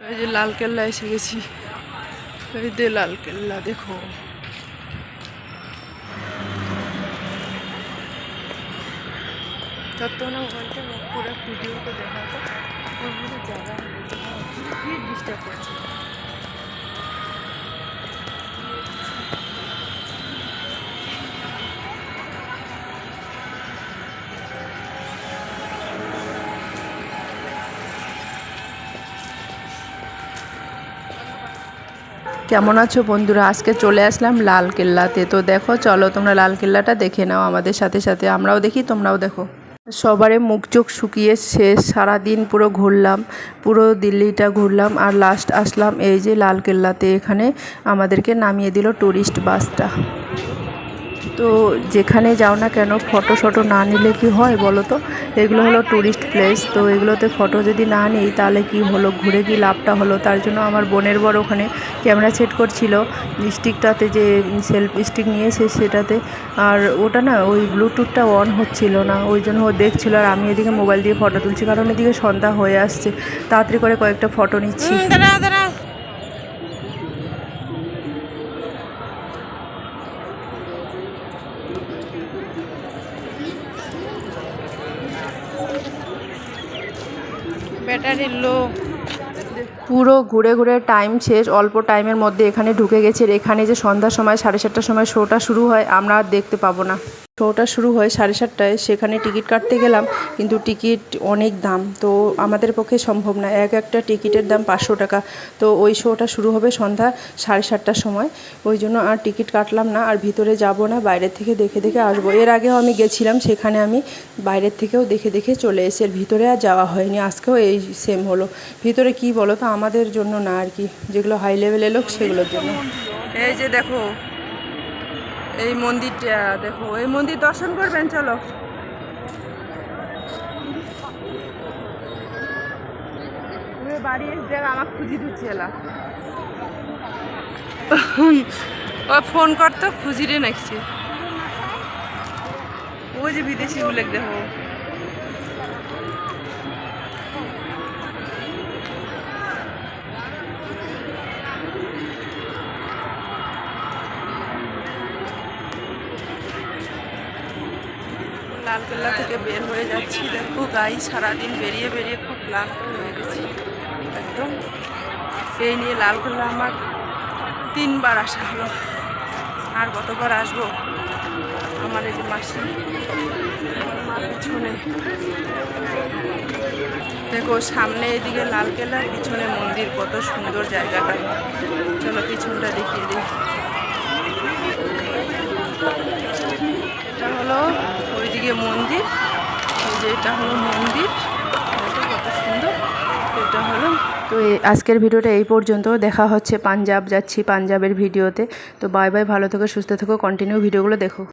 এই যে লালকেল্লা এসে গেছি। এই যে লাল কেল্লা, দেখো। ততক্ষণ ওখানটা মুখ পুরো ভিডিও করে দেখাতো। ওখানে জায়গা ডিস্টার্ব করছে? কেমন আছো বন্ধুরা? আজকে চলে আসলাম লাল কেল্লাতে। তো দেখো, চলো তোমরা লাল কেল্লাটা দেখে নাও আমাদের সাথে সাথে। আমরাও দেখি, তোমরাও দেখো। সবারে মুখ চোখ শুকিয়ে শেষ। সারাদিন পুরো ঘুরলাম, পুরো দিল্লিটা ঘুরলাম আর লাস্ট আসলাম এই যে লাল কেল্লাতে। এখানে আমাদেরকে নামিয়ে দিল ট্যুরিস্ট বাসটা তো যেখানে যাও না কেন ফটো শটো না নিলে কি হয় বলো তো? এগুলো হলো ট্যুরিস্ট প্লেস তো এগুলোতে ফটো যদি না নিই তাহলে কি হলো? ঘুরে কি লাভটা হলো? তার জন্য আমার বোনের বর ওখানে ক্যামেরা সেট করছিল স্টিকটাতে যে সেলফ স্টিক নিয়েছে সেটাতে। আর ওটা না, ওই ব্লুটুথটা অন হচ্ছিল না, ওই জন্য ও দেখছিল আর আমি এদিকে মোবাইল দিয়ে ফটো তুলছি, কারণ এদিকে সন্ধ্যা হয়ে আসছে। তাড়াতাড়ি করে কয়েকটা ফটো নিচ্ছি। ব্যাটারি লো পুরো ঘুরে ঘুরে টাইম শেষ, অল্প টাইমের মধ্যে এখানে ঢুকে গেছে এখানে যে সন্ধ্যার সময় সাড়ে সাতটার সময় শোটা শুরু হয়, আমরা আর দেখতে পাবো না। শোটা শুরু হয় সাড়ে সাতটায়, সেখানে টিকিট কাটতে গেলাম, কিন্তু টিকিট অনেক দাম, তো আমাদের পক্ষে সম্ভব না। এক একটা টিকিটের দাম পাঁচশো টাকা, তো ওই শোটা শুরু হবে সন্ধ্যা সাড়ে সাতটার সময়। ওই জন্য আর টিকিট কাটলাম না, আর ভিতরে যাব না, বাইরের থেকে দেখে দেখে আসব। এর আগেও আমি গেছিলাম, সেখানে আমি বাইরের থেকেও দেখে দেখে চলে এসে ভিতরে আর যাওয়া হয়নি। আজকেও এই সেম হলো। ভিতরে কি বলো তো আমাদের জন্য না আর কি, যেগুলো হাই লেভেলের লোক, সেগুলোর জন্য। এই যে দেখো, এই মন্দিরটা, দেখো, এই মন্দির দর্শন করবেন, চলো। বাড়ি এসে আমার খুঁজি দিচ্ছে এলা। ও ফোন করতো খুঁজিরে নাকছে ওই যে বিদেশি উল্লেখ দেখো। লালকেল্লা থেকে বের হয়ে যাচ্ছি। দেখো গাই সারাদিন বেরিয়ে বেরিয়ে খুব ক্লান্ত হয়ে গেছি। একদম। এই নিয়ে লালকেল্লা আমার তিনবার আসা হলো। আর কতবার আসব আমার এই যে মাসি আমার পিছনে। দেখো, সামনে এদিকে লালকেল্লা পিছনে মন্দির, কত সুন্দর জায়গাটা। চলো পিছনটা দেখিয়ে দিই এটা হলো ওইদিকে মন্দির। যে এটা হলো মন্দির। কত সুন্দর। এটা হলো তো আজকের ভিডিওটা এই পর্যন্ত। দেখা হচ্ছে পাঞ্জাব, যাচ্ছি পাঞ্জাবের ভিডিওতে। তো বাই বাই, ভালো থেকো, সুস্থ থেকো কন্টিনিউ ভিডিওগুলো দেখো।